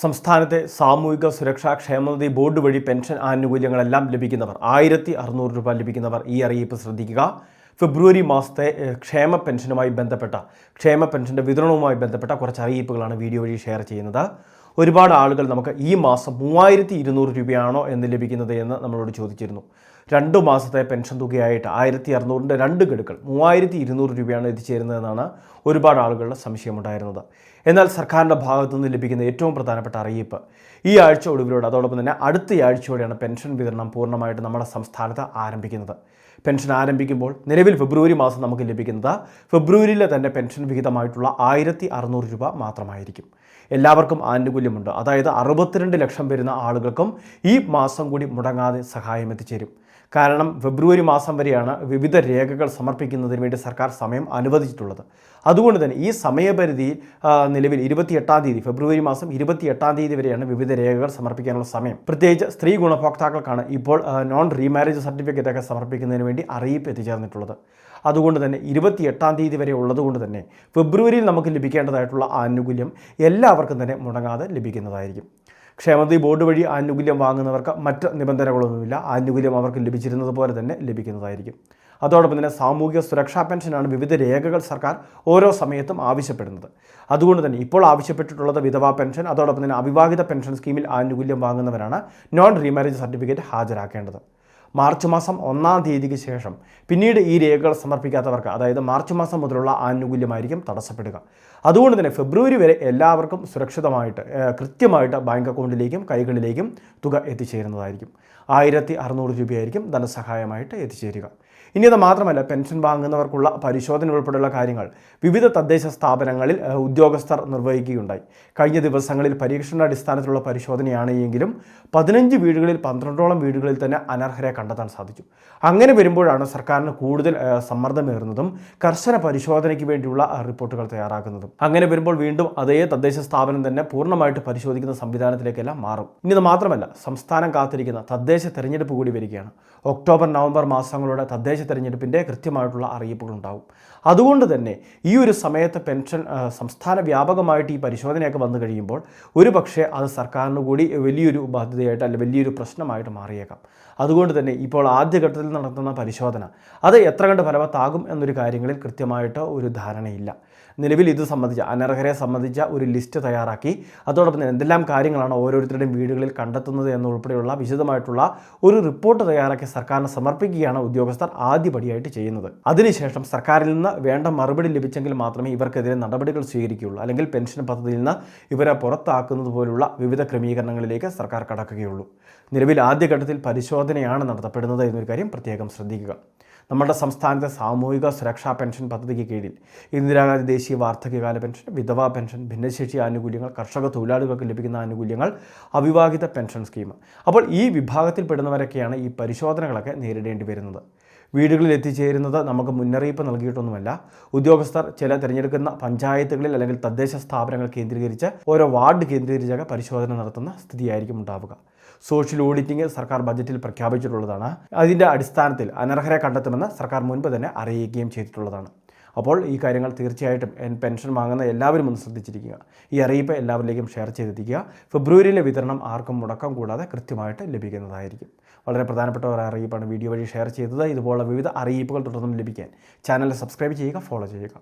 സംസ്ഥാനത്തെ സാമൂഹിക സുരക്ഷാ ക്ഷേമനിധി ബോർഡ് വഴി പെൻഷൻ ആനുകൂല്യങ്ങളെല്ലാം ലഭിക്കുന്നവർ ആയിരത്തി അറുന്നൂറ് രൂപ ലഭിക്കുന്നവർ ഈ അറിയിപ്പ് ശ്രദ്ധിക്കുക. ഫെബ്രുവരി മാസത്തെ ക്ഷേമ പെൻഷനുമായി ബന്ധപ്പെട്ട ക്ഷേമ പെൻഷന്റെ വിതരണവുമായി ബന്ധപ്പെട്ട കുറച്ച് അറിയിപ്പുകളാണ് വീഡിയോ വഴി ഷെയർ ചെയ്യുന്നത്. ഒരുപാട് ആളുകൾ നമുക്ക് ഈ മാസം മൂവായിരത്തി ഇരുന്നൂറ് രൂപയാണോ എന്ന് ലഭിക്കുന്നത് എന്ന് നമ്മളോട് ചോദിച്ചിരുന്നു. രണ്ട് മാസത്തെ പെൻഷൻ തുകയായിട്ട് ആയിരത്തി അറുന്നൂറിന്റെ രണ്ട് ഗഡുക്കൾ മൂവായിരത്തി ഇരുന്നൂറ് രൂപയാണ് എത്തിച്ചേരുന്നതെന്നാണ് ഒരുപാട് ആളുകളുടെ സംശയമുണ്ടായിരുന്നത്. എന്നാൽ സർക്കാരിന്റെ ഭാഗത്തു നിന്ന് ലഭിക്കുന്ന ഏറ്റവും പ്രധാനപ്പെട്ട അറിയിപ്പ് ഈ ആഴ്ച ഒടുവിലൂടെ അതോടൊപ്പം തന്നെ അടുത്ത ആഴ്ചയോടെയാണ് പെൻഷൻ വിതരണം പൂർണമായിട്ട് നമ്മുടെ സംസ്ഥാനത്ത് ആരംഭിക്കുന്നത്. പെൻഷൻ ആരംഭിക്കുമ്പോൾ നിലവിൽ ഫെബ്രുവരി മാസം നമുക്ക് ലഭിക്കുന്നത് ഫെബ്രുവരിയിലെ തന്നെ പെൻഷൻ വിഹിതമായിട്ടുള്ള ആയിരത്തി അറുന്നൂറ് രൂപ മാത്രമായിരിക്കും. എല്ലാവർക്കും ആനുകൂല്യമുണ്ട്. അതായത് അറുപത്തിരണ്ട് ലക്ഷം വരുന്ന ആളുകൾക്കും ഈ മാസം കൂടി മുടങ്ങാതെ സഹായം എത്തിച്ചേരും. കാരണം ഫെബ്രുവരി മാസം വരെയാണ് വിവിധ രേഖകൾ സമർപ്പിക്കുന്നതിന് വേണ്ടി സർക്കാർ സമയം അനുവദിച്ചിട്ടുള്ളത്. അതുകൊണ്ട് തന്നെ ഈ സമയപരിധി നിലവിൽ നിലവിൽ ഇരുപത്തിയെട്ടാം തീയതി ഫെബ്രുവരി മാസം ഇരുപത്തിയെട്ടാം തീയതി വരെയാണ് വിവിധ രേഖകൾ സമർപ്പിക്കാനുള്ള സമയം. പ്രത്യേകിച്ച് സ്ത്രീ ഗുണഭോക്താക്കൾക്കാണ് ഇപ്പോൾ നോൺ റീമാരേജ് സർട്ടിഫിക്കറ്റ് ഒക്കെ സമർപ്പിക്കുന്നതിന് വേണ്ടി അറിയിപ്പ് എത്തിച്ചേർന്നിട്ടുള്ളത്. അതുകൊണ്ട് തന്നെ ഇരുപത്തിയെട്ടാം തീയതി വരെ ഉള്ളതുകൊണ്ട് തന്നെ ഫെബ്രുവരിയിൽ നമുക്ക് ലഭിക്കേണ്ടതായിട്ടുള്ള ആനുകൂല്യം എല്ലാവർക്കും തന്നെ മുടങ്ങാതെ ലഭിക്കുന്നതായിരിക്കും. ക്ഷേമനിധി ബോർഡ് വഴി ആനുകൂല്യം വാങ്ങുന്നവർക്ക് മറ്റ് നിബന്ധനകളൊന്നുമില്ല. ആനുകൂല്യം അവർക്ക് ലഭിച്ചിരുന്നത് പോലെ തന്നെ ലഭിക്കുന്നതായിരിക്കും. അതോടൊപ്പം തന്നെ സാമൂഹിക സുരക്ഷാ പെൻഷനാണ് വിവിധ രേഖകൾ സർക്കാർ ഓരോ സമയത്തും ആവശ്യപ്പെടുന്നത്. അതുകൊണ്ട് തന്നെ ഇപ്പോൾ ആവശ്യപ്പെട്ടിട്ടുള്ളത് വിധവാ പെൻഷൻ അതോടൊപ്പം തന്നെ അവിവാഹിത പെൻഷൻ സ്കീമിൽ ആനുകൂല്യം വാങ്ങുന്നവരാണ് നോൺ റീമാരേജ് സർട്ടിഫിക്കറ്റ് ഹാജരാക്കേണ്ടത്. മാർച്ച് മാസം ഒന്നാം തീയതിക്ക് ശേഷം. പിന്നീട് ഈ രേഖകൾ സമർപ്പിക്കാത്തവർക്ക് അതായത് മാർച്ച് മാസം മുതലുള്ള ആനുകൂല്യമായിരിക്കും തടസ്സപ്പെടുക. അതുകൊണ്ട് തന്നെ ഫെബ്രുവരി വരെ എല്ലാവർക്കും സുരക്ഷിതമായിട്ട് കൃത്യമായിട്ട് ബാങ്ക് അക്കൗണ്ടിലേക്കും കൈകളിലേക്കും തുക എത്തിച്ചേരുന്നതായിരിക്കും. ആയിരത്തി അറുന്നൂറ് രൂപയായിരിക്കും ധനസഹായമായിട്ട് എത്തിച്ചേരുക. ഇനി അത് മാത്രമല്ല പെൻഷൻ വാങ്ങുന്നവർക്കുള്ള പരിശോധന ഉൾപ്പെടെയുള്ള കാര്യങ്ങൾ വിവിധ തദ്ദേശ സ്ഥാപനങ്ങളിൽ ഉദ്യോഗസ്ഥർ നിർവഹിക്കുകയുണ്ടായി. കഴിഞ്ഞ ദിവസങ്ങളിൽ പരീക്ഷണാടിസ്ഥാനത്തിലുള്ള പരിശോധനയാണ് എങ്കിലും പതിനഞ്ച് വീടുകളിൽ പന്ത്രണ്ടോളം വീടുകളിൽ തന്നെ അനർഹരെ കണ്ടെത്താൻ സാധിച്ചു. അങ്ങനെ വരുമ്പോഴാണ് സർക്കാരിന് കൂടുതൽ സമ്മർദ്ദമേറുന്നതും കർശന പരിശോധനയ്ക്ക് വേണ്ടിയുള്ള റിപ്പോർട്ടുകൾ തയ്യാറാക്കുന്നതും. അങ്ങനെ വരുമ്പോൾ വീണ്ടും അതേ തദ്ദേശ സ്ഥാപനം തന്നെ പൂർണമായിട്ട് പരിശോധിക്കുന്ന സംവിധാനത്തിലേക്കെല്ലാം മാറും. ഇനി ഇത് മാത്രമല്ല സംസ്ഥാനം കാത്തിരിക്കുന്ന തദ്ദേശ തെരഞ്ഞെടുപ്പ് കൂടി വരികയാണ്. ഒക്ടോബർ നവംബർ മാസങ്ങളുടെ തദ്ദേശ തെരഞ്ഞെടുപ്പിന്റെ കൃത്യമായിട്ടുള്ള അറിയിപ്പുകൾ ഉണ്ടാവും. അതുകൊണ്ട് തന്നെ ഈ ഒരു സമയത്ത് പെൻഷൻ സംസ്ഥാന വ്യാപകമായിട്ട് ഈ പരിശോധനയൊക്കെ വന്നു കഴിയുമ്പോൾ ഒരു പക്ഷേ അത് സർക്കാരിന് കൂടി വലിയൊരു ബാധ്യതയായിട്ട് അല്ലെങ്കിൽ വലിയൊരു പ്രശ്നമായിട്ട് മാറിയേക്കാം. അതുകൊണ്ട് തന്നെ ഇപ്പോൾ ആദ്യഘട്ടത്തിൽ നടത്തുന്ന പരിശോധന. അത് എത്ര കണ്ട് ഫലവത്താകും എന്നൊരു കാര്യങ്ങളിൽ കൃത്യമായിട്ട് ഒരു ധാരണയില്ല. നിലവിൽ ഇത് സംബന്ധിച്ച അനർഹരെ സംബന്ധിച്ച ഒരു ലിസ്റ്റ് തയ്യാറാക്കി. അതോടൊപ്പം തന്നെ എന്തെല്ലാം കാര്യങ്ങളാണ് ഓരോരുത്തരുടെയും വീടുകളിൽ കണ്ടെത്തുന്നത് എന്നുൾപ്പെടെയുള്ള വിശദമായിട്ടുള്ള ഒരു റിപ്പോർട്ട് തയ്യാറാക്കി സർക്കാരിന് സമർപ്പിക്കുകയാണ് ഉദ്യോഗസ്ഥർ ആദ്യപടിയായിട്ട് ചെയ്യുന്നത്. അതിനുശേഷം സർക്കാരിൽ നിന്ന് വേണ്ട മറുപടി ലഭിച്ചെങ്കിൽ മാത്രമേ ഇവർക്കെതിരെ നടപടികൾ സ്വീകരിക്കുകയുള്ളൂ. അല്ലെങ്കിൽ പെൻഷൻ പദ്ധതിയിൽ നിന്ന് ഇവരെ പുറത്താക്കുന്നത് പോലുള്ള വിവിധ ക്രമീകരണങ്ങളിലേക്ക് സർക്കാർ കടക്കുകയുള്ളൂ. നിലവിൽ ആദ്യഘട്ടത്തിൽ പരിശോധനയാണ് നടത്തപ്പെടുന്നത് എന്നൊരു കാര്യം പ്രത്യേകം ശ്രദ്ധിക്കുക. നമ്മുടെ സംസ്ഥാനത്തെ സാമൂഹിക സുരക്ഷാ പെൻഷൻ പദ്ധതിക്ക് കീഴിൽ ഇന്ദിരാഗാന്ധി ദേശീയ വാർദ്ധക്യകാല പെൻഷൻ വിധവാ പെൻഷൻ ഭിന്നശേഷി ആനുകൂല്യങ്ങൾ കർഷക തൊഴിലാളികൾക്ക് ലഭിക്കുന്ന ആനുകൂല്യങ്ങൾ അവിവാഹിത പെൻഷൻ സ്കീം. അപ്പോൾ ഈ വിഭാഗത്തിൽപ്പെടുന്നവരൊക്കെയാണ് ഈ പരിശോധനകളൊക്കെ നേരിടേണ്ടി വരുന്നത്. വീടുകളിൽ എത്തിച്ചേരുന്നത് നമുക്ക് മുന്നറിയിപ്പ് നൽകിയിട്ടൊന്നുമല്ല. ഉദ്യോഗസ്ഥർ ചില തിരഞ്ഞെടുക്കുന്ന പഞ്ചായത്തുകളിൽ അല്ലെങ്കിൽ തദ്ദേശ സ്ഥാപനങ്ങൾ കേന്ദ്രീകരിച്ച് ഓരോ വാർഡ് കേന്ദ്രീകരിച്ചൊക്കെ പരിശോധന നടത്തുന്ന സ്ഥിതിയായിരിക്കും ഉണ്ടാവുക. സോഷ്യൽ ഓഡിറ്റിംഗ് സർക്കാർ ബജറ്റിൽ പ്രഖ്യാപിച്ചിട്ടുള്ളതാണ്. അതിന്റെ അടിസ്ഥാനത്തിൽ അനർഹരെ കണ്ടെത്തുമെന്ന് സർക്കാർ മുൻപ് തന്നെ അറിയിക്കുകയും ചെയ്തിട്ടുള്ളതാണ്. അപ്പോൾ ഈ കാര്യങ്ങൾ തീർച്ചയായിട്ടും പെൻഷൻ വാങ്ങുന്ന എല്ലാവരും ഒന്ന് ശ്രദ്ധിച്ചിരിക്കുക. ഈ അറിയിപ്പ് എല്ലാവരിലേക്കും ഷെയർ ചെയ്തെത്തിക്കുക. ഫെബ്രുവരിയിലെ വിതരണം ആർക്കും മുടക്കം കൂടാതെ കൃത്യമായിട്ട് ലഭിക്കുന്നതായിരിക്കും. വളരെ പ്രധാനപ്പെട്ട ഒരു അറിയിപ്പാണ് വീഡിയോ വഴി ഷെയർ ചെയ്തത്. ഇതുപോലുള്ള വിവിധ അറിയിപ്പുകൾ തുടർന്നും ലഭിക്കാൻ ചാനൽ സബ്സ്ക്രൈബ് ചെയ്യുക ഫോളോ ചെയ്യുക.